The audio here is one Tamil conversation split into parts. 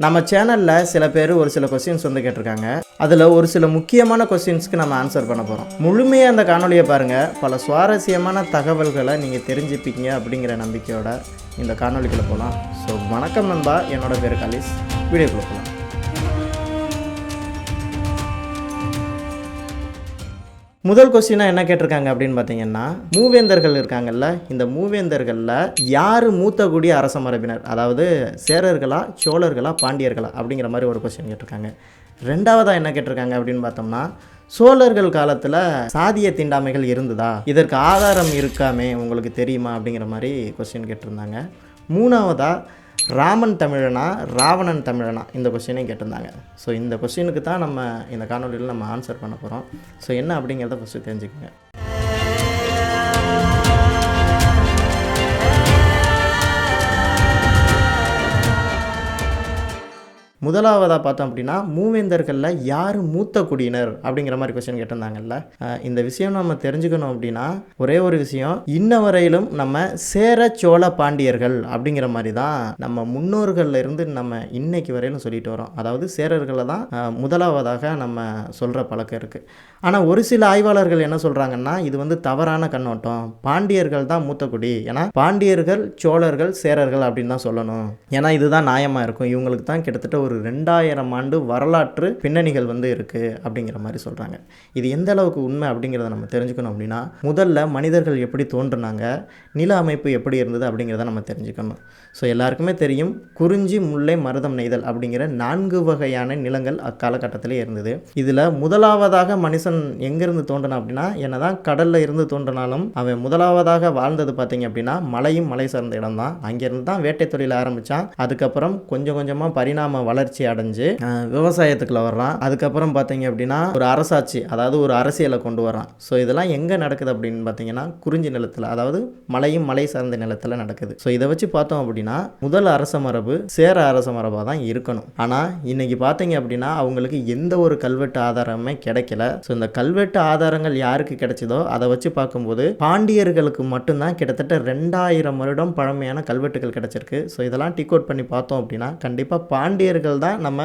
நம்ம சேனலில் சில பேர் ஒரு சில கொஸ்டின்ஸ் வந்து கேட்டிருக்காங்க. அதில் ஒரு சில முக்கியமான கொஸ்டின்ஸ்க்கு நம்ம ஆன்சர் பண்ண போகிறோம் முழுமையாக அந்த காணொலியை பாருங்கள் பல சுவாரஸ்யமான தகவல்களை நீங்கள் தெரிஞ்சுப்பீங்க அப்படிங்கிற நம்பிக்கையோட இந்த காணொலிக்குள்ளே போகலாம் ஸோ வணக்கம் நண்பா. என்னோட பேர் கலிஸ் வீடியோக்குள்ளே போகலாம் முதல் கொஸ்டினாக என்ன கேட்டிருக்காங்க அப்படின்னு பார்த்தீங்கன்னா மூவேந்தர்கள் இருக்காங்கல்ல இந்த மூவேந்தர்களில் யார் மூத்த அரச மரபினர்? அதாவது சேரர்களா சோழர்களா பாண்டியர்களா? அப்படிங்கிற மாதிரி ஒரு கொஸ்டின் கேட்டிருக்காங்க. ரெண்டாவதாக என்ன கேட்டிருக்காங்க அப்படின்னு பார்த்தோம்னா சோழர்கள் காலத்தில் சாதிய தீண்டாமைகள் இருந்ததா? இதற்கு ஆதாரம் இருக்காமே உங்களுக்கு தெரியுமா? அப்படிங்கிற மாதிரி கொஸ்டின் கேட்டிருந்தாங்க. மூணாவதாக ராமன் தமிழனா ராவணன் தமிழனா? இந்த கொஸ்டினையும் கேட்டிருந்தாங்க. ஸோ இந்த கொஸ்டினுக்கு தான் நம்ம இந்த காணொலியில் நம்ம ஆன்சர் பண்ண போகிறோம் ஸோ என்ன அப்படிங்கிறத ஃபஸ்ட்டு தெரிஞ்சுக்கோங்க. முதலாவதாக பார்த்தோம் அப்படின்னா மூவேந்தர்களில் யார் மூத்த குடியினர் அப்படிங்கிற மாதிரி கொஸ்டின் கேட்டிருந்தாங்கல்ல. இந்த விஷயம் நம்ம தெரிஞ்சுக்கணும் அப்படின்னா ஒரே ஒரு விஷயம் இன்ன வரையிலும் நம்ம சேர சோழ பாண்டியர்கள் அப்படிங்கிற மாதிரி தான் நம்ம முன்னோர்கள்ல இருந்து நம்ம இன்னைக்கு வரையிலும் சொல்லிட்டு வரோம் அதாவது சேரர்களை தான் முதலாவதாக நம்ம சொல்கிற பழக்கம் இருக்குது ஆனால் ஒரு சில ஆய்வாளர்கள் என்ன சொல்கிறாங்கன்னா இது வந்து தவறான கண்ணோட்டம். பாண்டியர்கள் தான் மூத்த குடி. ஏன்னா பாண்டியர்கள் சோழர்கள் சேரர்கள் அப்படின்னு தான் சொல்லணும். ஏன்னா இதுதான் நியாயமாக இருக்கும். இவங்களுக்கு தான் கிட்டத்தட்ட ஒரு ரெண்டாயிரம் ஆண்டு வரலாற்று பின்னணிகள் வந்து இருக்குது அப்படிங்கிற மாதிரி சொல்கிறாங்க இது எந்த அளவுக்கு உண்மை அப்படிங்கிறத நம்ம தெரிஞ்சுக்கணும் அப்படின்னா முதல்ல மனிதர்கள் எப்படி தோன்றுனாங்க நில அமைப்பு எப்படி இருந்தது அப்படிங்கிறத நம்ம தெரிஞ்சுக்கணும். ஸோ எல்லாருக்குமே தெரியும் குறிஞ்சி முல்லை மருதம் நெய்தல் அப்படிங்கிற நான்கு வகையான நிலங்கள் அக்காலகட்டத்திலே இருந்தது. இதில் முதலாவதாக மனுஷன் எங்கேருந்து தோன்றினான் அப்படின்னா என்னதான் கடலில் இருந்து தோன்றினாலும் அவன் முதலாவதாக வாழ்ந்தது பார்த்தீங்க அப்படின்னா மலையும் மலை சார்ந்த இடம் தான் அங்கேருந்து தான் வேட்டை தொழில் ஆரம்பித்தான் அதுக்கப்புறம் கொஞ்சம் கொஞ்சமாக பரிணாம வளர்ச்சி அடைஞ்சு விவசாயத்துக்குள்ள வர்றான். அதுக்கப்புறம் பார்த்தீங்க அப்படின்னா ஒரு அரசாட்சி அதாவது ஒரு அரசியலை கொண்டு வரான் ஸோ இதெல்லாம் எங்கே நடக்குது அப்படின்னு பார்த்தீங்கன்னா குறிஞ்சி நிலத்தில் அதாவது மலையும் மலை சார்ந்த நிலத்தில் நடக்குது. ஸோ இதை வச்சு பார்த்தோம் அப்படின்னா முதல் அரச மரபு சேர அரச மரபாக தான் இருக்கணும். ஆனால் இன்னைக்கு பார்த்தீங்க அப்படின்னா அவங்களுக்கு எந்த ஒரு கல்வெட்டு ஆதாரமே கிடைக்கல. ஸோ இந்த கல்வெட்டு ஆதாரங்கள் யாருக்கு கிடைச்சதோ அதை வச்சு பார்க்கும்போது பாண்டியர்களுக்கு மட்டும்தான் கிட்டத்தட்ட ரெண்டாயிரம் வருடம் பழமையான கல்வெட்டுகள் கிடைச்சிருக்கு. ஸோ இதெல்லாம் டிக் அவுட் பண்ணி பார்த்தோம் அப்படின்னா கண்டிப்பாக பாண்டியர்கள் தான் நம்ம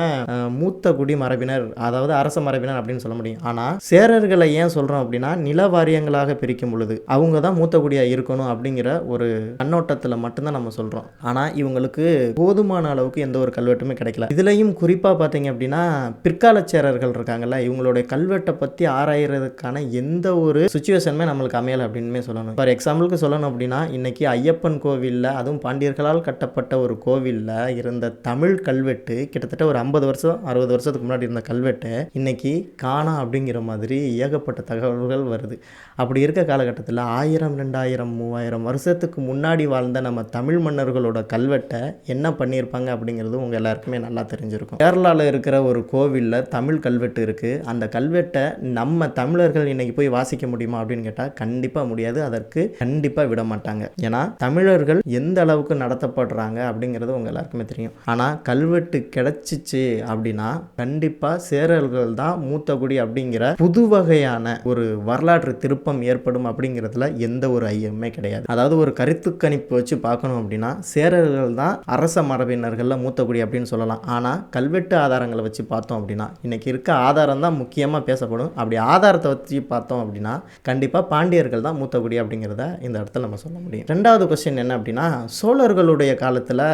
மூத்த குடி மரபினர் அதாவது அரச மரபினர் அப்படின்னு சொல்ல முடியும். ஆனால் சேரர்களை ஏன் சொல்கிறோம் அப்படின்னா நில வாரியங்களாக பிரிக்கும் பொழுது அவங்க தான் மூத்த குடியாக இருக்கணும் அப்படிங்கிற ஒரு கண்ணோட்டத்தில் மட்டும்தான் நம்ம சொல்கிறோம் ஆனால் இவங்களுக்கு போதுமான அளவுக்கு எந்த ஒரு கல்வெட்டுமே கிடைக்கல. இதுலேயும் குறிப்பாக பார்த்தீங்க அப்படின்னா பிற்கால சேரர்கள் இருக்காங்கல்ல இவங்களுடைய கல்வெட்டை பற்றி ஆராயறதுக்கான எந்த ஒரு சுச்சுவேஷனுமே நம்மளுக்கு அமையலை அப்படின்னுமே சொல்லணும். ஃபார் எக்ஸாம்பிளுக்கு சொல்லணும் அப்படின்னா இன்னைக்கு ஐயப்பன் கோவிலில் அதுவும் பாண்டியர்களால் கட்டப்பட்ட ஒரு கோவிலில் இருந்த தமிழ் கல்வெட்டு கிட்டத்தட்ட ஒரு ஐம்பது வருஷம் அறுபது வருஷத்துக்கு முன்னாடி இருந்த கல்வெட்டை இன்னைக்கு காணா அப்படிங்கிற மாதிரி ஏகப்பட்ட தகவல்கள் வருது. அப்படி இருக்க காலகட்டத்தில் ஆயிரம் ரெண்டாயிரம் மூவாயிரம் வருஷத்துக்கு முன்னாடி வாழ்ந்த நம்ம தமிழ் மன்னர்களோட கல்வெட்டை என்ன பண்ணியிருப்பாங்க அப்படிங்கிறது உங்கள் எல்லாருக்குமே நல்லா தெரிஞ்சிருக்கும். கேரளாவில் இருக்கிற ஒரு கோவிலில் தமிழ் கல்வெட்டு இருக்குது அந்த கல்வெட்டை நம்ம தமிழர்கள் இன்னைக்கு போய் வாசிக்க முடியுமா அப்படின்னு கேட்டால் கண்டிப்பாக முடியாது. அதற்கு கண்டிப்பாக விட மாட்டாங்க. ஏன்னா தமிழர்கள் எந்த அளவுக்கு நடத்தப்படுறாங்க அப்படிங்கிறது உங்கள் எல்லாருக்குமே தெரியும். ஆனால் கல்வெட்டு கிடைச்சிச்சு அப்படின்னா கண்டிப்பாக சேரர்கள் தான் மூத்த குடி அப்படிங்கிற புது வகையான ஒரு வரலாற்று திருப்பம் ஏற்படும் அப்படிங்கிறதுல எந்த ஒரு ஐயமே கிடையாது. அதாவது ஒரு கருத்து கணிப்பு வச்சு பார்க்கணும் அப்படின்னா சேரர்கள் தான் அரச மரபினர்களில் மூத்த குடி அப்படின்னு சொல்லலாம். ஆனால் கல்வெட்டு ஆதாரங்களை வச்சு பார்த்தோம் அப்படின்னா இன்னைக்கு இருக்க ஆதாரம் தான் முக்கியமாக பேசப்படும். அப்படி ஆதாரத்தை வச்சு பார்த்தோம் அப்படின்னா கண்டிப்பாக பாண்டியர்கள் தான் மூத்த குடி அப்படிங்கிறத இந்த இடத்துல நம்ம சொல்ல முடியும். ரெண்டாவது கொஸ்டின் என்ன அப்படின்னா சோழர்களுடைய காலத்தில்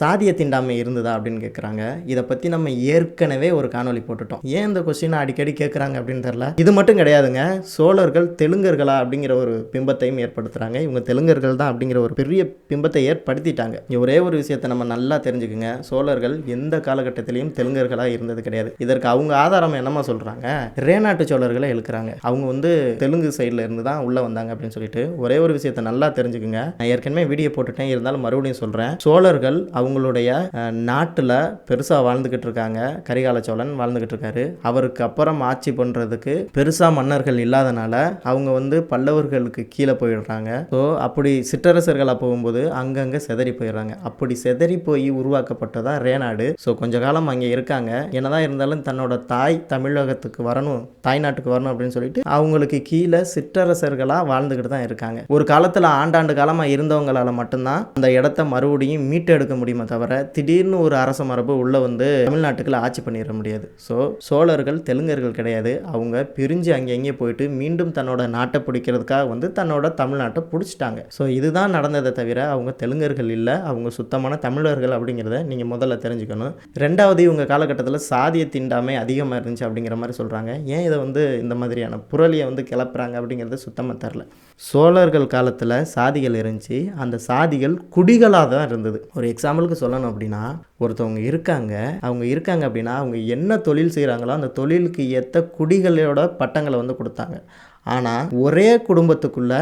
சாதிய திண்டாமை இருந்ததா அப்படின்னு கேட்குறாங்க இதை பற்றி நம்ம ஏற்கனவே ஒரு காணொளி போட்டுட்டோம். ஏன் இந்த கொஸ்டினை அடிக்கடி கேட்குறாங்க அப்படின்னு தெரில இது மட்டும் கிடையாதுங்க. சோழர்கள் தெலுங்கர்களா அப்படிங்கிற ஒரு பிம்பத்தையும் ஏற்படுத்துகிறாங்க இவங்க தெலுங்கர்கள் தான் அப்படிங்கிற ஒரு பெரிய பிம்பத்தை ஏற்படுத்திட்டாங்க. ஒரே ஒரு விஷயத்தை நம்ம நல்லா தெரிஞ்சுக்குங்க. சோழர்கள் எந்த காலகட்டத்திலையும் தெலுங்கர்களாக இருந்தது கிடையாது. இதற்கு அவங்க ஆதாரம் என்னமா சொல்கிறாங்க ரேநாட்டு சோழர்களை எழுக்கிறாங்க அவங்க வந்து தெலுங்கு சைடில் இருந்து தான் உள்ளே வந்தாங்க அப்படின்னு சொல்லிட்டு ஒரே ஒரு விஷயத்தை நல்லா தெரிஞ்சுக்குங்க. நான் ஏற்கனவே வீடியோ போட்டுட்டேன். இருந்தாலும் மறுபடியும் சொல்கிறேன் சோழர்கள் அவங்களுடைய நாட்டில் பெருசாக வாழ்ந்துக்கிட்டு இருக்காங்க. கரிகால சோழன் வாழ்ந்துக்கிட்டு இருக்காரு. அவருக்கு அப்புறம் ஆட்சி பண்ணுறதுக்கு பெருசாக மன்னர்கள் இல்லாதனால அவங்க வந்து பல்லவர்களுக்கு கீழே போயிடுறாங்க. ஸோ அப்படி சிற்றரசர்களாக போகும்போது அங்கங்கே செதறி போயிடுறாங்க. அப்படி செதறி போய் உருவாக்கப்பட்டதா ரேநாடு ஸோ கொஞ்ச காலம் அங்கே இருக்காங்க. என்னதான் இருந்தாலும் தன்னோட தாய் தமிழகத்துக்கு வரணும் தாய்நாட்டுக்கு வரணும் அப்படின்னு சொல்லிட்டு அவங்களுக்கு கீழே சிற்றரசர்களாக வாழ்ந்துக்கிட்டு தான் இருக்காங்க. ஒரு காலத்தில் ஆண்டாண்டு காலமாக இருந்தவங்களால மட்டும்தான் அந்த இடத்த மறுபடியும் மீட்டெடுக்க முடியுமே தவிர திடீர்னு ஒரு அரச மரபு உள்ளே வந்து தமிழ்நாட்டுக்குள்ள ஆட்சி பண்ணிட முடியாது. ஸோ சோழர்கள் தெலுங்கர்கள் கிடையாது. அவங்க பிரிஞ்சு அங்கே போயிட்டு மீண்டும் தன்னோட நாட்டை பிடிக்கிறதுக்காக வந்து தன்னோட தமிழ்நாட்டை பிடிச்சிட்டாங்க. ஸோ இதுதான் நடந்ததை தவிர அவங்க தெலுங்கர்கள் இல்லை அவங்க சுத்தமான தமிழர்கள் அப்படிங்கிறத நீங்கள் முதல்ல தெரிஞ்சுக்கணும். ரெண்டாவது இவங்க காலகட்டத்தில் சாதிய திண்டாமை அதிகமாக இருந்துச்சு அப்படிங்கிற மாதிரி சொல்கிறாங்க ஏன் இதை வந்து இந்த மாதிரியான புரளியை வந்து கிளப்புறாங்க அப்படிங்கிறது சுத்தமாக தெரில சோழர்கள் காலத்தில் சாதிகள் இருந்துச்சு. அந்த சாதிகள் குடிகளாக தான் இருந்தது. ஒரு எக்ஸாம்பிளுக்கு சொல்லணும் அப்படின்னா ஒருத்தவங்க இருக்காங்க. அவங்க இருக்காங்க அப்படின்னா அவங்க என்ன தொழில் செய்கிறாங்களோ அந்த தொழிலுக்கு ஏற்ற குடிகளோட பட்டங்களை வந்து கொடுத்தாங்க. ஆனால் ஒரே குடும்பத்துக்குள்ள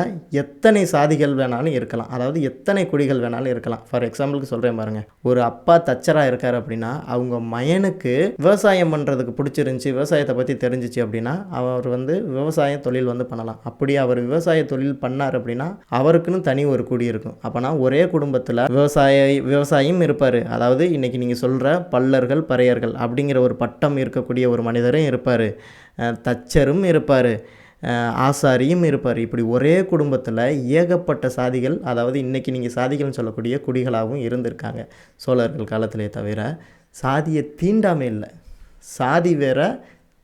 எத்தனை சாதிகள் வேணாலும் இருக்கலாம். அதாவது எத்தனை குடிகள் வேணாலும் இருக்கலாம். ஃபார் எக்ஸாம்பிளுக்கு சொல்கிறேன் பாருங்கள் ஒரு அப்பா தச்சராக இருக்கார் அப்படின்னா அவங்க மயனுக்கு விவசாயம் பண்ணுறதுக்கு பிடிச்சிருந்துச்சி விவசாயத்தை பற்றி தெரிஞ்சிச்சு அப்படின்னா அவர் வந்து விவசாய தொழில் வந்து பண்ணலாம். அப்படி அவர் விவசாய தொழில் பண்ணார் அப்படின்னா அவருக்குன்னு தனி ஒரு குடி இருக்கும். அப்போனா ஒரே குடும்பத்தில் விவசாய விவசாயியும் இருப்பார். அதாவது இன்றைக்கி நீங்கள் சொல்கிற பல்லர்கள் பறையர்கள் அப்படிங்கிற ஒரு பட்டம் இருக்கக்கூடிய ஒரு மனிதரும் இருப்பார். தச்சரும் இருப்பார். ஆசாரியும் இருப்பார். இப்படி ஒரே குடும்பத்தில் ஏகப்பட்ட சாதிகள் அதாவது இன்றைக்கி நீங்கள் சாதிகள்னு சொல்லக்கூடிய குடிகளாகவும் இருந்திருக்காங்க. சோழர்கள் காலத்திலே தவிர சாதியை தீண்டாமை இல்லை. சாதி வேற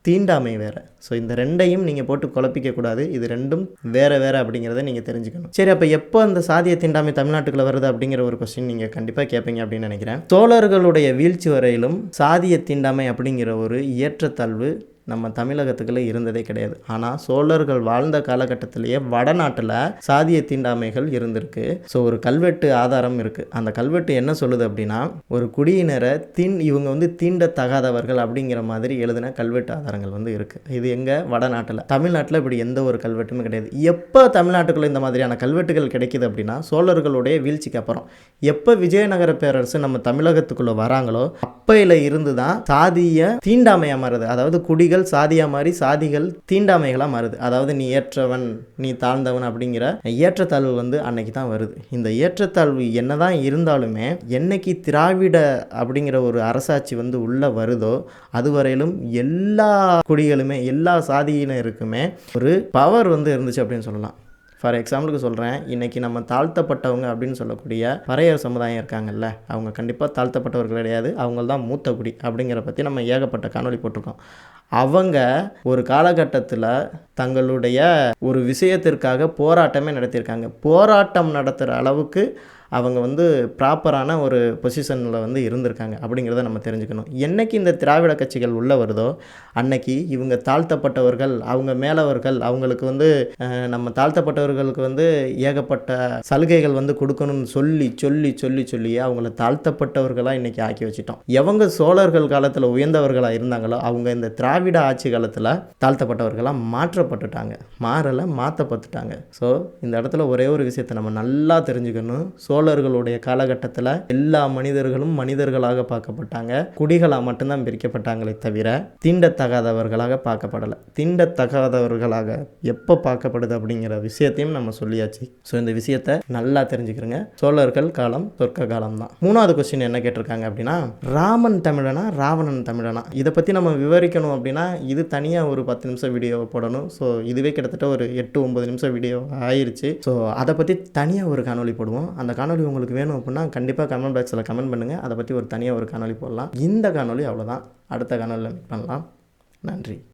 தீண்டாமை வேறு. ஸோ இந்த ரெண்டையும் நீங்கள் போட்டு குழப்பிக்கக்கூடாது இது ரெண்டும் வேறு வேறு அப்படிங்கிறத நீங்கள் தெரிஞ்சுக்கணும். சரி அப்போ எப்போ அந்த சாதிய தீண்டாமை தமிழ்நாட்டுக்குள்ள வருது அப்படிங்கிற ஒரு கொஸ்டின் நீங்கள் கண்டிப்பாக கேட்பீங்க அப்படின்னு நினைக்கிறேன். சோழர்களுடைய வீழ்ச்சி வரையிலும் சாதிய தீண்டாமை அப்படிங்கிற ஒரு ஏற்றத்தாழ்வு நம்ம தமிழகத்துக்குள்ளே இருந்ததே கிடையாது. ஆனால் சோழர்கள் வாழ்ந்த காலகட்டத்திலேயே வடநாட்டில் சாதிய தீண்டாமைகள் இருந்திருக்கு. ஸோ ஒரு கல்வெட்டு ஆதாரம் இருக்குது அந்த கல்வெட்டு என்ன சொல்லுது அப்படின்னா ஒரு குடியினரை தின் இவங்க வந்து தீண்டத்தகாதவர்கள் அப்படிங்கிற மாதிரி எழுதின கல்வெட்டு ஆதாரங்கள் வந்து இருக்குது இது எங்கே? வடநாட்டில். தமிழ்நாட்டில் இப்படி எந்த ஒரு கல்வெட்டுமே கிடையாது. எப்போ தமிழ்நாட்டுக்குள்ளே இந்த மாதிரியான கல்வெட்டுகள் கிடைக்குது அப்படின்னா சோழர்களுடைய வீழ்ச்சிக்கு அப்புறம். எப்போ விஜயநகர பேரரசு நம்ம தமிழகத்துக்குள்ளே வராங்களோ அப்பையில் இருந்து தான் சாதிய தீண்டாமையாக மாறுது. அதாவது குடி குடிகள் சாதியாக மாறி சாதிகள் தீண்டாமைகளாக மாறுது. அதாவது நீ ஏற்றவன் நீ தாழ்ந்தவன் அப்படிங்கிற ஏற்றத்தாழ்வு வந்து அன்னைக்கு தான் வருது. இந்த ஏற்றத்தாழ்வு என்னதான் இருந்தாலுமே என்னைக்கு திராவிட அப்படிங்கிற ஒரு அரசாட்சி வந்து உள்ளே வருதோ அதுவரையிலும் எல்லா குடிகளுமே எல்லா சாதியினருக்குமே ஒரு பவர் வந்து இருந்துச்சு அப்படின்னு சொல்லலாம். ஃபார் எக்ஸாம்பிளுக்கு சொல்கிறேன் இன்றைக்கி நம்ம தாழ்த்தப்பட்டவங்க அப்படின்னு சொல்லக்கூடிய பறையர் சமுதாயம் இருக்காங்கல்ல அவங்க கண்டிப்பாக தாழ்த்தப்பட்டவர்கள் கிடையாது அவங்க தான் மூத்த குடி அப்படிங்கிற பற்றி நம்ம ஏகப்பட்ட காணொளி போட்டிருக்கோம். அவங்க ஒரு காலகட்டத்தில் தங்களுடைய ஒரு விஷயத்திற்காக போராட்டமே நடத்தியிருக்காங்க. போராட்டம் நடத்துகிற அளவுக்கு அவங்க வந்து ப்ராப்பரான ஒரு பொசிஷனில் வந்து இருந்திருக்காங்க அப்படிங்கிறத நம்ம தெரிஞ்சுக்கணும். என்னைக்கு இந்த திராவிட கட்சிகள் உள்ளே வருதோ அன்னைக்கு இவங்க தாழ்த்தப்பட்டவர்கள் அவங்க மேலவர்கள் அவங்களுக்கு வந்து நம்ம தாழ்த்தப்பட்டவர்களுக்கு வந்து ஏகப்பட்ட சலுகைகள் வந்து கொடுக்கணும்னு சொல்லி சொல்லி சொல்லி சொல்லி அவங்கள தாழ்த்தப்பட்டவர்களாக இன்றைக்கி ஆக்கி வச்சிட்டோம். எவங்க சோழர்கள் காலத்தில் உயர்ந்தவர்களாக இருந்தாங்களோ அவங்க இந்த திராவிட ஆட்சி காலத்தில் தாழ்த்தப்பட்டவர்களாக மாற்றப்பட்டுட்டாங்க. மாறலை மாற்றப்பட்டுட்டாங்க ஸோ இந்த இடத்துல ஒரே ஒரு விஷயத்தை நம்ம நல்லா தெரிஞ்சுக்கணும். சோழர்களுடைய காலகட்டத்தில் எல்லா மனிதர்களும் மனிதர்களாக பார்க்கப்பட்டாங்க. குடிகளாக மட்டும்தான் பிரிக்கப்பட்டாங்களே தவிர தீண்டத்தகாதவர்களாக பார்க்கப்படலை. தீண்டத்தகாதவர்களாக எப்போ பார்க்கப்படுது அப்படிங்கிற விஷயத்தையும் நம்ம சொல்லியாச்சு. ஸோ இந்த விஷயத்தை நல்லா தெரிஞ்சுக்கிறோங்க. சோழர்கள் காலம் சொர்க்க காலம் தான். மூணாவது கொஸ்டின் என்ன கேட்டிருக்காங்க அப்படின்னா ராமன் தமிழனா ராவணன் தமிழனா? இதை பற்றி நம்ம விவரிக்கணும் அப்படின்னா இது தனியாக ஒரு பத்து நிமிஷம் வீடியோ போடணும். ஸோ இதுவே கிட்டத்தட்ட ஒரு எட்டு ஒன்பது நிமிஷம் வீடியோ ஆயிடுச்சு ஸோ அதை பற்றி தனியாக ஒரு காணொலி போடுவோம். அந்த காணொலி உங்களுக்கு வேணும் அப்படின்னா கண்டிப்பாக கமெண்ட் பாக்ஸில் கமெண்ட் பண்ணுங்கள் அதை பற்றி ஒரு தனியாக ஒரு காணொலி போடலாம். இந்த காணொலி அவ்வளோதான் அடுத்த காணொலியில் மீட் பண்ணலாம். நன்றி.